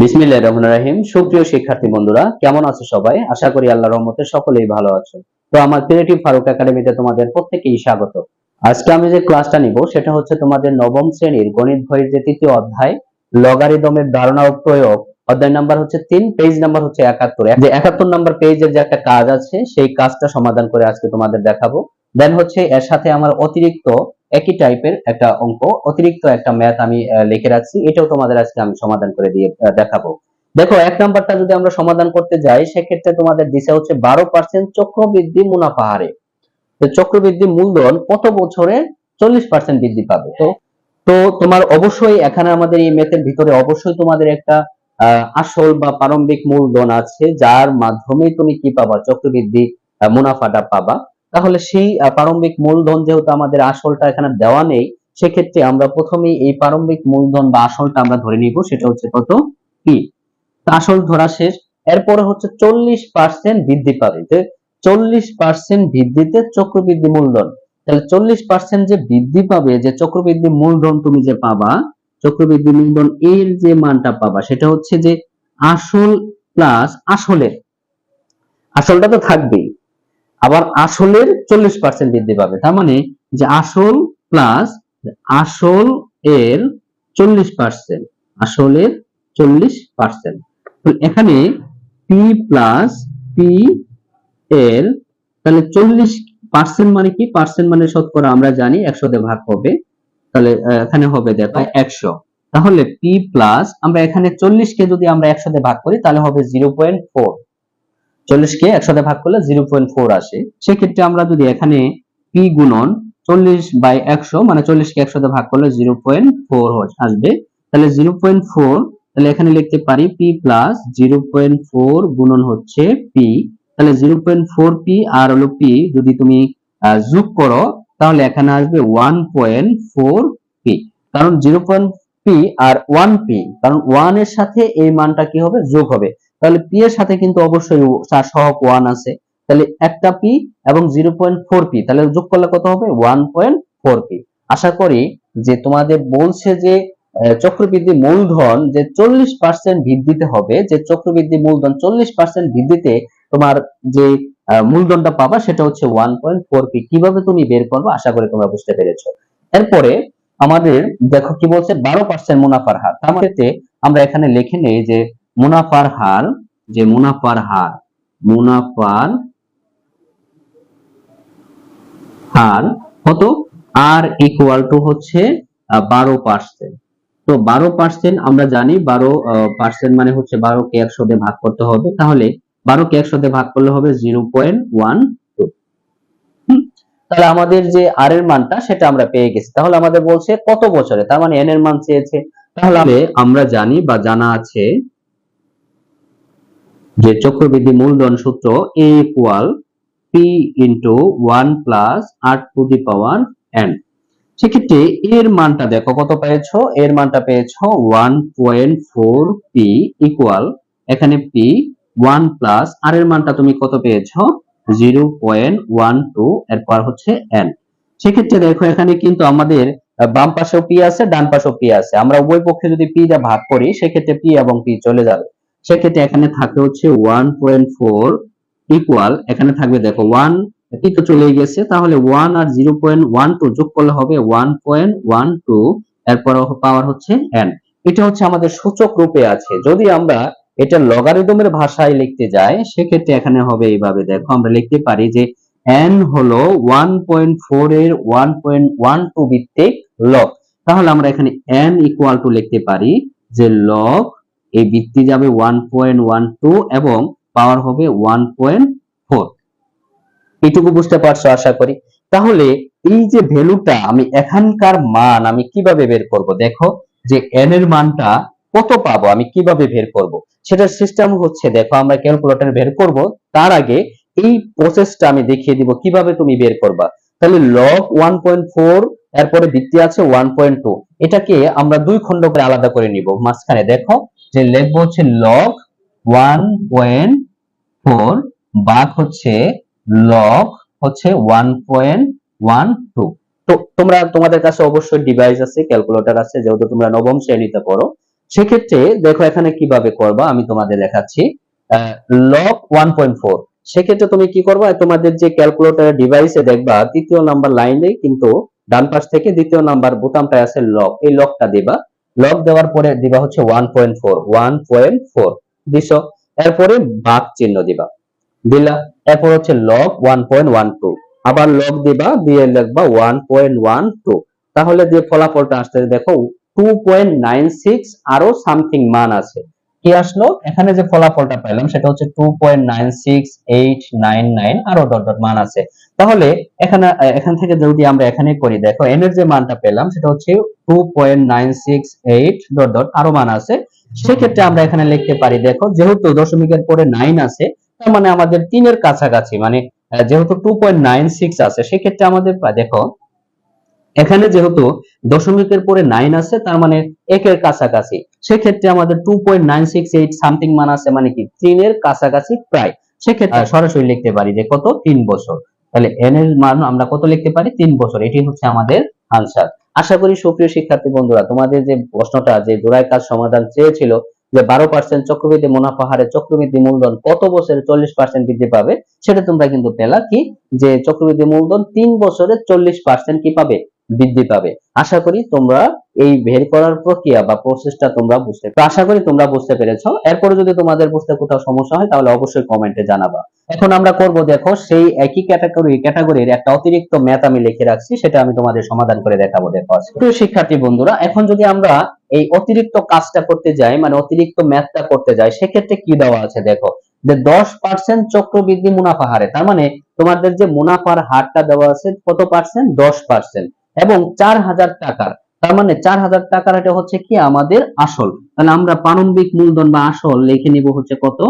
বিসমিল্লাহ রহমান রাহিম। সুপ্রিয় শিক্ষার্থী বন্ধুরা, কেমন আছো সবাই? আশা করি আল্লাহর রহমতে সকলেই ভালো আছো। তো আমার ক্রিয়েটিভ ফারুক একাডেমিতে তোমাদের প্রত্যেকেই স্বাগত। আজকে আমি যে ক্লাসটা নিব, সেটা হচ্ছে তোমাদের নবম শ্রেণির গণিত বইয়ের যে তৃতীয় অধ্যায়, লগারিদমের ধারণা ও প্রয়োগ। অধ্যায় নাম্বার হচ্ছে তিন, পেজ নাম্বার হচ্ছে একাত্তর। যে একাত্তর নাম্বার পেজের যে একটা কাজ আছে, সেই কাজটা সমাধান করে আজকে তোমাদের দেখাবো। দেন হচ্ছে এর সাথে আমার অতিরিক্ত একই টাইপের একটা অঙ্ক, অতিরিক্ত একটা ম্যাথ আমি লিখে রাখছি। এটাও তোমাদের আজকে আমি সমাধান করে দিয়ে দেখাবো। দেখো, এক নাম্বারটা যদি আমরা সমাধান করতে যাই, সেক্ষেত্রে তোমাদের দিশা হচ্ছে বারো পার্সেন্ট চক্রবৃদ্ধি মুনাফা হারে। চক্রবৃদ্ধি মূলধন কত বছরে চল্লিশ পার্সেন্ট বৃদ্ধি পাবে? তো তো তোমার অবশ্যই এখানে আমাদের এই ম্যাথের ভিতরে অবশ্যই তোমাদের একটা আসল বা প্রারম্ভিক মূলধন আছে, যার মাধ্যমে তুমি কি পাবা? চক্রবৃদ্ধি মুনাফাটা পাবা। তাহলে সেই প্রারম্ভিক মূলধন যেহেতু আমাদের আসলটা এখানে দেওয়া নেই, সেক্ষেত্রে আমরা প্রথমেই এই প্রারম্ভিক মূলধন বা আসলটা আমরা ধরে নিব, সেটা হচ্ছে কত? পি আসল ধরা শেষ। এরপরে হচ্ছে চল্লিশ পার্সেন্ট বৃদ্ধি পাবে। যে চল্লিশ পার্সেন্ট বৃদ্ধিতে চক্রবৃদ্ধি মূলধন। তাহলে চল্লিশ পার্সেন্ট যে বৃদ্ধি পাবে, যে চক্রবৃদ্ধি মূলধন তুমি যে পাবা, চক্রবৃদ্ধি মূলধন এর যে মানটা পাবা, সেটা হচ্ছে যে আসল প্লাস আসলের। আসলটা তো থাকবেই। আবার আসলের চল্লিশ পার্সেন্ট বৃদ্ধি পাবে। তার মানে যে আসল প্লাস আসল এর চল্লিশ পার্সেন্ট আসলের চল্লিশ পার্সেন্ট এখানে পি প্লাস পি এর তাহলে চল্লিশ পার্সেন্ট মানে কি? পার্সেন্ট মানে শতকরা আমরা জানি একশোতে ভাগ হবে। তাহলে এখানে হবে দেখো একশো। তাহলে পি প্লাস আমরা এখানে চল্লিশ কে যদি আমরা একশোতে ভাগ করি, তাহলে হবে জিরো পয়েন্ট ফোর চল্লিশ কে একশোতে ভাগ করলে জিরো পয়েন্ট ফোর আসে। সেক্ষেত্রে আমরা যদি এখানে পি গুণন চল্লিশ বাই একশো মানে চল্লিশ কে একশোতে ভাগ করলে জিরো পয়েন্ট ফোর আসবে। তাহলে জিরো পয়েন্ট ফোর, তাহলে এখানে লিখতে পারি P plus zero point four গুণন হচ্ছে পি তাহলে জিরো পয়েন্ট ফোর পি আর হলো পি যদি তুমি যোগ করো, তাহলে এখানে আসবে ওয়ান পয়েন্ট ফোর পি কারণ জিরো পয়েন্ট পি আর ওয়ান পি কারণ ওয়ানের সাথে এই মানটা কি হবে? যোগ হবে। তাহলে পি এর সাথে কিন্তু অবশ্যই তার সহক ওয়ান আছে। তাহলে একটা পি এবং জিরো পয়েন্ট ফোর পি তাহলে যোগ করলে কত হবে? ওয়ান পয়েন্ট ফোর পি আশা করি যে তোমাদের বলছে যে চক্রবৃদ্ধি মূলধন যে চল্লিশ পার্সেন্ট বৃদ্ধিতে হবে, যে চক্রবৃদ্ধি মূলধন চল্লিশ পার্সেন্ট বৃদ্ধিতে তোমার যে মূলধনটা পাবা, সেটা হচ্ছে ওয়ান পয়েন্ট ফোর পি কীভাবে তুমি বের করবে? আশা করি তোমরা বুঝতে পেরেছ। এরপরে আমাদের দেখো কি বলছে, বারো পার্সেন্ট মুনাফার হার। তার মধ্যে আমরা এখানে লিখে নেই যে মুনাফার হার যে মুনাফার হার মুনাফার হার কত? আর ইকুয়াল টু হচ্ছে বারো পার্সেন্ট তো বারো পার্সেন্ট আমরা জানি, বারো পার্সেন্ট মানে হচ্ছে বারো কে একশো ভাগ করতে হবে। তাহলে বারো কে একশো ভাগ করলে হবে জিরো পয়েন্ট ওয়ান টু। তাহলে আমাদের যে আর এর মানটা সেটা আমরা পেয়ে গেছি। তাহলে আমাদের বলছে কত বছরে? তার মানে এন এর মান চেয়েছে। তাহলে আমরা জানি বা জানা আছে যে চক্রবৃদ্ধি মূলধন সূত্র A equal P into one plus R to the power N সেক্ষেত্রে এর মানটা দেখো, কত পেয়েছ? এর মানটা পেয়েছ one point four P equal এখানে পি ওয়ান প্লাস আর এর মানটা তুমি কত পেয়েছ? জিরো পয়েন্ট ওয়ান টু এরপর হচ্ছে এন সেক্ষেত্রে দেখো, এখানে কিন্তু আমাদের বাম পাশেও পি আছে, ডান পাশেও পি আছে। আমরা উভয় পক্ষে যদি পি দা ভাগ করি, সেক্ষেত্রে পি এবং পি চলে যাবে। সেক্ষেত্রে এখানে থাকে হচ্ছে ওয়ান পয়েন্ট ফোর ইকুয়াল এখানে থাকবে দেখো ওয়ান তো চলে গেছে, তাহলে ওয়ান আর জিরো পয়েন্ট ওয়ান টু যোগ করলে হবে ওয়ান পয়েন্ট ওয়ান টু এরপর পাওয়ার হচ্ছে এন এটা হচ্ছে আমাদের সূচক রূপে আছে। যদি আমরা এটা লগারিদমের ভাষায় লিখতে যাই, সেক্ষেত্রে এখানে হবে এইভাবে। দেখো, আমরা লিখতে পারি যে n হলো 1.4 এর 1.12 ভিত্তিক লগ তাহলে আমরা এখানে এন ইকুয়াল টু লিখতে পারি যে লগ এই ভিত্তি যাবে 1.12 এবং পাওয়ার হবে 1.4 এইটুকু বুঝতে পারছ আশা করি? তাহলে এই যে ভ্যালুটা আমি এখানকার মান আমি কীভাবে বের করব? দেখো যে n এর মানটা কত পাবো? আমি কীভাবে বের করব? সেটার সিস্টেম হচ্ছে, দেখো আমরা ক্যালকুলেটর বের করব, তার আগে এই প্রসেসটা আমি দেখিয়ে দিব, কীভাবে তুমি বের করবা। তাহলে লগ 1.4 এরপরে ভিত্তি আছে 1.2 এটাকে আমরা দুই খণ্ড করে আলাদা করে নিব। মাঝখানে দেখো যে লিখব হচ্ছে লগ 1.4 ভাগ হচ্ছে লগ হচ্ছে 1.12 তো তোমরা, তোমাদের কাছে অবশ্যই ডিভাইস আছে ক্যালকুলেটর আছে, যেহেতু তোমরা নবম শ্রেণীতে পড়ো। সেক্ষেত্রে দেখো এখানে কীভাবে করবা, আমি তোমাদের দেখাচ্ছি। লগ ওয়ান পয়েন্ট ফোর সেক্ষেত্রে তুমি কি করবা, তোমাদের যে ক্যালকুলেটর ডিভাইসে দেখবা, তৃতীয় নাম্বার লাইনে কিন্তু ডান পাশ থেকে দ্বিতীয় নাম্বার বোতামটা আছে লক। এই লকটা দিবা। লক দেওয়ার পরে দিবা হচ্ছে one point four one point four দিছ। এরপরে বাক চিহ্ন দিবা। দিলা। এরপর হচ্ছে log one point one two আবার লক দিবা, দিয়ে লিখবা ওয়ান পয়েন্ট ওয়ান টু তাহলে যে ফলাফলটা আসছে দেখো টু পয়েন্ট নাইন সিক্স আরও সামথিং মান আছে। কি আসলো? এখানে যে ফলাফলটা পেলাম সেটা হচ্ছে two point nine six eight nine nine আরও ডট ডট মান আছে। তাহলে এখানে, এখান থেকে যদি আমরা এখানে করি, দেখো এন এর যে মানটা পেলাম সেটা হচ্ছে two point nine six eight dot dot আরও মান আছে। সেক্ষেত্রে আমরা এখানে লিখতে পারি, দেখো, যেহেতু দশমিকের পরে নাইন আছে, তার মানে আমাদের তিনের কাছাকাছি মানে যেহেতু টু পয়েন্ট নাইন সিক্স আছে, সেক্ষেত্রে আমাদের, দেখো এখানে যেহেতু দশমিকের পরে নাইন আছে তার মানে একের কাছাকাছি। সেক্ষেত্রে আমাদের two point nine six eight something মান আছে মানে কি? তিনের কাছাকাছি প্রায়। সেক্ষেত্রে সরাসরি লিখতে পারি যে কত? তিন বছর। তাহলে এন এর মান আমরা কত লিখতে পারি? তিন বছর। এটি হচ্ছে আমাদের আনসার আশা করি সুপ্রিয় শিক্ষার্থী বন্ধুরা তোমাদের যে প্রশ্নটা যে জোড়ায় কাজ সমাধান চেয়েছিল যে বারো পার্সেন্ট চক্রবৃদ্ধি মুনাফা হারে চক্রবৃদ্ধি মূলধন কত বছরে চল্লিশ পার্সেন্ট বৃদ্ধি পাবে সেটা তোমরা কিন্তু পেলা কি? যে চক্রবৃদ্ধি মূলধন তিন বছরে চল্লিশ পার্সেন্ট কি পাবে? বৃদ্ধি পাবে। আশা করি তোমরা এই বের করার প্রক্রিয়া বা প্রসেসটা তোমরা বুঝতে তো আশা করি তোমরা বুঝতে পেরেছ। এরপরে যদি তোমাদের বুঝতে কোথাও সমস্যা হয়, তাহলে অবশ্যই কমেন্টে জানাবা। এখন আমরা করব, দেখো, সেই একই ক্যাটাগরি ক্যাটাগরির একটা অতিরিক্ত ম্যাথ আমি লিখে রাখছি, সেটা আমি তোমাদের সমাধান করে দেখাবো, দেখো। প্রিয় শিক্ষার্থী বন্ধুরা, এখন যদি আমরা এই অতিরিক্ত কাজটা করতে যাই মানে অতিরিক্ত ম্যাথটা করতে যাই, সেক্ষেত্রে কি দেওয়া আছে, দেখো? যে দশ পার্সেন্ট চক্রবৃদ্ধি মুনাফা হারে, তার মানে তোমাদের যে মুনাফার হারটা দেওয়া আছে, কত পার্সেন্ট দশ পার্সেন্ট এবং চার হাজার টাকার, তার মানে চার হাজার টাকার এটা হচ্ছে কি আমাদের আসল। তাহলে আমরা প্রারম্ভিক মূলধন বা আসল লিখে নিব হচ্ছে কত?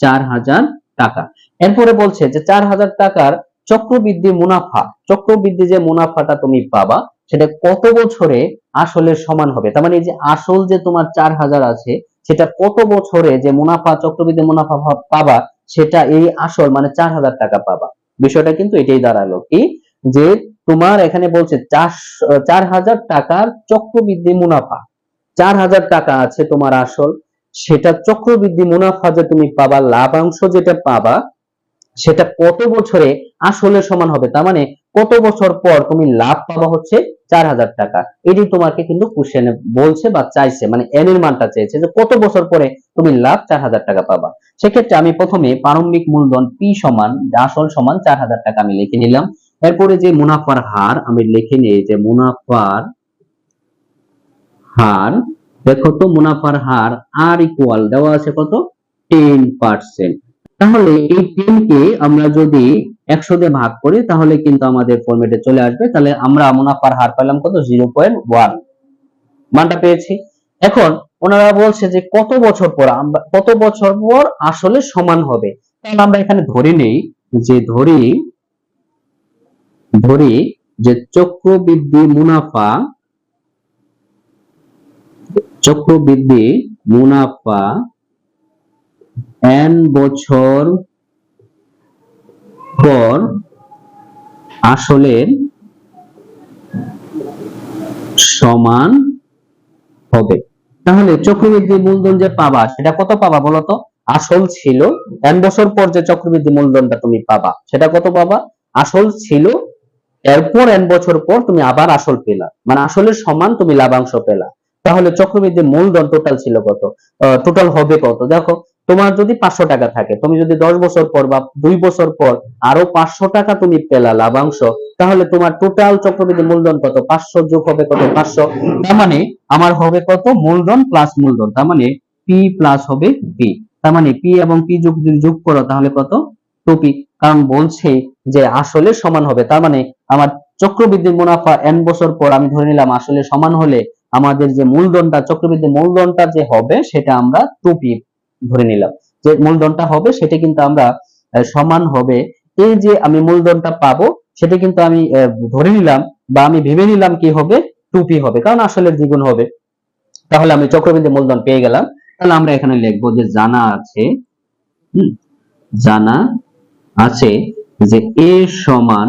চার হাজার টাকা। এরপরে বলছে যে চার হাজার টাকার চক্রবৃদ্ধি মুনাফা, চক্রবৃদ্ধি যে মুনাফাটা তুমি পাবা, সেটা কত বছরে আসলের সমান হবে? তার মানে এই যে আসল যে তোমার চার হাজার আছে, সেটা কত বছরে যে মুনাফা, চক্রবৃদ্ধি মুনাফা পাবা, সেটা এই আসল মানে চার হাজার টাকা পাবা। বিষয়টা কিন্তু এটাই দাঁড়াল কি? যে তোমার এখানে বলছে চার হাজার টাকার চক্রবৃদ্ধি মুনাফা। চার হাজার টাকা আছে তোমার আসল। সেটা চক্রবৃদ্ধি মুনাফা যে তুমি পাবা, লাভাংশ যেটা পাবা, সেটা কত বছরে আসলের সমান হবে? তার মানে কত বছর পর তুমি লাভ পাবা হচ্ছে চার হাজার টাকা। এটি তোমাকে কিন্তু কোশ্চেনে বলছে বা চাইছে মানে এন এর মানটা চেয়েছে যে কত বছর পরে তুমি লাভ চার হাজার টাকা পাবা। সেক্ষেত্রে আমি প্রথমে প্রারম্ভিক মূলধন পি সমান, আসল সমান চার হাজার টাকা আমি লিখে নিলাম। এরপরে যে মুনাফার হার, আমি লিখে নিই যে মুনাফার হার, দেখো তো মুনাফার হার আর ইকুয়াল দেওয়া আছে কত? টেন পার্সেন্ট তাহলে এই টেন কে আমরা যদি একশো দিয়ে ভাগ করি, তাহলে কিন্তু আমাদের ফরম্যাটে চলে আসবে। তাহলে আমরা মুনাফার হার পেলাম কত? জিরো পয়েন্ট ওয়ান মানটা পেয়েছি? এখন ওনারা বলছে যে কত বছর পর কত বছর পর আসলে সমান হবে? তাহলে আমরা এখানে ধরে নেই যে ধরি ধরি যে চক্রবৃদ্ধি মুনাফা চক্রবৃদ্ধি মুনাফা এন বছর পর আসলের সমান হবে। তাহলে চক্রবৃদ্ধি মূলধন যে পাবা, সেটা কত পাবা বলতো আসল ছিল এন বছর পর যে চক্রবৃদ্ধি মূলধনটা তুমি পাবা, সেটা কত পাবা? আসল ছিল এরপর এন বছর পর তুমি আবার আসল পেলা। মানে আসলের সমান তুমি লাভাংশ পেলা। তাহলে চক্রবৃদ্ধি মূলধন টোটাল ছিল কত? টোটাল হবে কত? দেখো, তোমার যদি পাঁচশো টাকা থাকে, তুমি যদি দশ বছর পর বা দুই বছর পর আরও পাঁচশো টাকা তুমি পেলা লাভাংশ, তাহলে তোমার টোটাল চক্রবৃদ্ধি মূলধন কত? পাঁচশো যোগ হবে কত? পাঁচশো। তার মানে আমার হবে কত? মূলধন প্লাস মূলধন। তার মানে পি প্লাস হবে পি তার মানে পি এবং পি যোগ যদি যোগ করো, তাহলে কত? টু পি কারণ বলছে যে আসলে সমান হবে। তার মানে আমার চক্রবৃদ্ধি মুনাফা এন বছর পর আমি ধরে নিলাম আসলে সমান হলে আমাদের যে মূলধনটা চক্রবৃদ্ধি মূলধনটা যে হবে সেটা আমরা টু পি ধরে নিলাম। যে মূলধনটা হবে সেটা কিন্তু আমরা সমান হবে। এই যে আমি মূলধনটা পাবো সেটা কিন্তু আমি ধরে নিলাম বা আমি ভেবে নিলাম কি হবে? টুপি হবে। কারণ আসলে দ্বিগুণ হবে। তাহলে আমি চক্রবৃদ্ধি মূলধন পেয়ে গেলাম। তাহলে আমরা এখানে লিখব যে জানা আছে জানা আছে যে এ সমান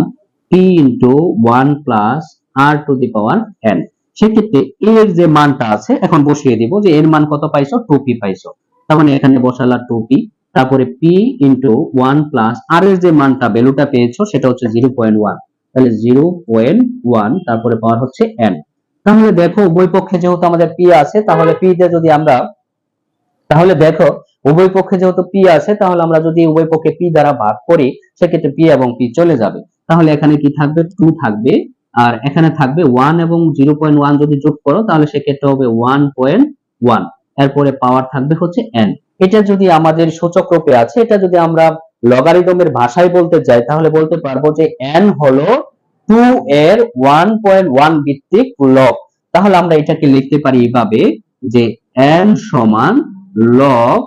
P into one plus R to the power N সেক্ষেত্রে এর যে মানটা আছে, এখন বসিয়ে দিব যে এর মান কত পাইছো? টু পি পাইছো। তার মানে এখানে বসালা টু পি তারপরে P into one plus R এর যে মানটা ভ্যালুটা পেয়েছ, সেটা হচ্ছে জিরো পয়েন্ট ওয়ান তাহলে জিরো পয়েন্ট ওয়ান তারপরে পাওয়ার হচ্ছে এন তাহলে দেখো, উভয় পক্ষে যেহেতু আমাদের পি আছে, তাহলে পি তে যদি আমরা তাহলে দেখো, উভয় পক্ষে যেহেতু পি আছে, তাহলে আমরা যদি উভয় পক্ষে পি দ্বারা ভাগ করি, সেক্ষেত্রে পি এবং পি চলে যাবে। তাহলে এখানে কি থাকবে? টু থাকবে। আর এখানে থাকবে ওয়ান এবং জিরো পয়েন্ট ওয়ান যদি যোগ করো, তাহলে সেক্ষেত্রে হবে ওয়ান পয়েন্ট ওয়ান এরপরে পাওয়ার থাকবে হচ্ছে এন এটা যদি আমাদের সূচক রূপে আছে, এটা যদি আমরা লগারিদমের ভাষায় বলতে যাই, তাহলে বলতে পারব যে এন হলো টু এর ওয়ান পয়েন্ট ওয়ান ভিত্তিক লগ তাহলে আমরা এটাকে লিখতে পারি এইভাবে যে এন সমান লগ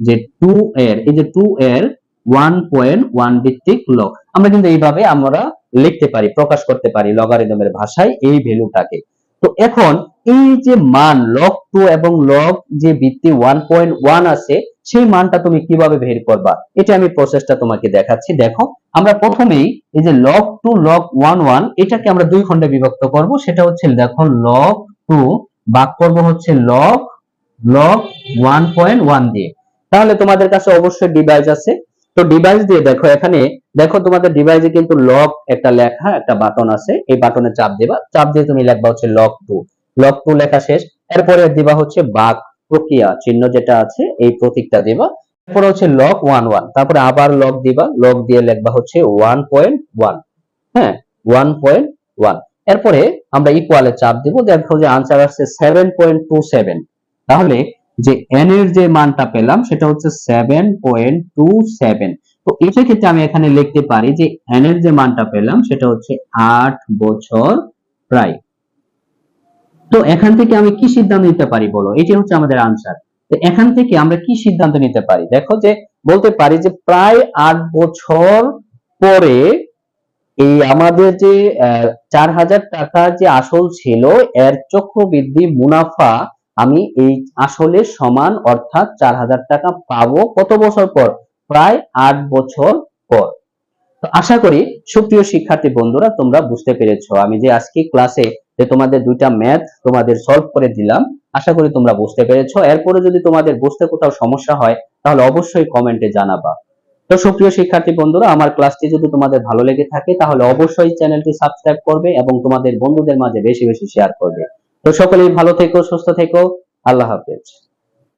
যে টু এর, এই যে টু এর ওয়ান পয়েন্ট ওয়ান ভিত্তিক লগ আমরা কিন্তু এইভাবে আমরা লিখতে পারি, প্রকাশ করতে পারি লগারিদমের ভাষায় এই ভ্যালুটাকে। তো এখন এই যে মান লগ টু এবং লগ যে ভিত্তি ওয়ান পয়েন্ট ওয়ান আছে, সেই মানটা তুমি কীভাবে বের করবা? এটা আমি প্রসেসটা তোমাকে দেখাচ্ছি। দেখো, আমরা প্রথমেই এই যে log two log one one এটাকে আমরা দুই খণ্ডে বিভক্ত করব। সেটা হচ্ছে, দেখো লগ টু ভাগ করব হচ্ছে log log one point one দিয়ে। তাহলে তোমাদের কাছে অবশ্যই ডিভাইস আছে। তো ডিভাইস দিয়ে দেখো এখানে, দেখো তোমাদের ডিভাইসে কিন্তু লগ একটা লেখা, একটা বাটন আছে। এই বাটনে চাপ দেবা। চাপ দিয়ে তুমি লিখবা হচ্ছে লগ টু লগ টু লেখা শেষ। এরপরে দিবা হচ্ছে বাক প্রক্রিয়া, চিহ্ন যেটা আছে, এই প্রতীকটা দিবা। এরপরে হচ্ছে লগ ওয়ান ওয়ান তারপরে আবার লগ দিবা। লগ দিয়ে লিখবা হচ্ছে ওয়ান পয়েন্ট ওয়ান হ্যাঁ ওয়ান পয়েন্ট ওয়ান এরপরে আমরা ইকুয়ালে চাপ দিব। দেখো যে আনসার আসছে সেভেন পয়েন্ট টু সেভেন তাহলে যে n এর যে মানটা পেলাম, সেটা হচ্ছে সেভেন পয়েন্ট টু সেভেন তো এটা ক্ষেত্রে আমি এখানে লিখতে পারি যে n এর যে মানটা পেলাম, সেটা হচ্ছে আট বছর প্রায়। তো এখান থেকে আমি কি সিদ্ধান্ত নিতে পারি বলো? এটি হচ্ছে আমাদের আনসার তো এখান থেকে আমরা কি সিদ্ধান্ত নিতে পারি? দেখো যে বলতে পারি যে প্রায় আট বছর পরে এই আমাদের যে চার হাজার টাকা যে আসল ছিল, এর চক্রবৃদ্ধি, মুনাফা আমি এই আসলের সমান অর্থাৎ চার হাজার টাকা পাবো কত বছর পর? প্রায় আট বছর পর। তো আশা করি সুপ্রিয় শিক্ষার্থী বন্ধুরা, তোমরা বুঝতে পেরেছ। আমি যে আজকে ক্লাসে যে তোমাদের দুইটা ম্যাথ তোমাদের সলভ করে দিলাম, আশা করি তোমরা বুঝতে পেরেছ। এরপরে যদি তোমাদের বুঝতে কোথাও সমস্যা হয়, তাহলে অবশ্যই কমেন্টে জানাবা। তো সুপ্রিয় শিক্ষার্থী বন্ধুরা, আমার ক্লাসটি যদি তোমাদের ভালো লেগে থাকে, তাহলে অবশ্যই চ্যানেলটি সাবস্ক্রাইব করবে এবং তোমাদের বন্ধুদের মাঝে বেশি বেশি শেয়ার করবে। তো সকলেই ভালো থেকো সুস্থ থেকো। আল্লাহ হাফেজ।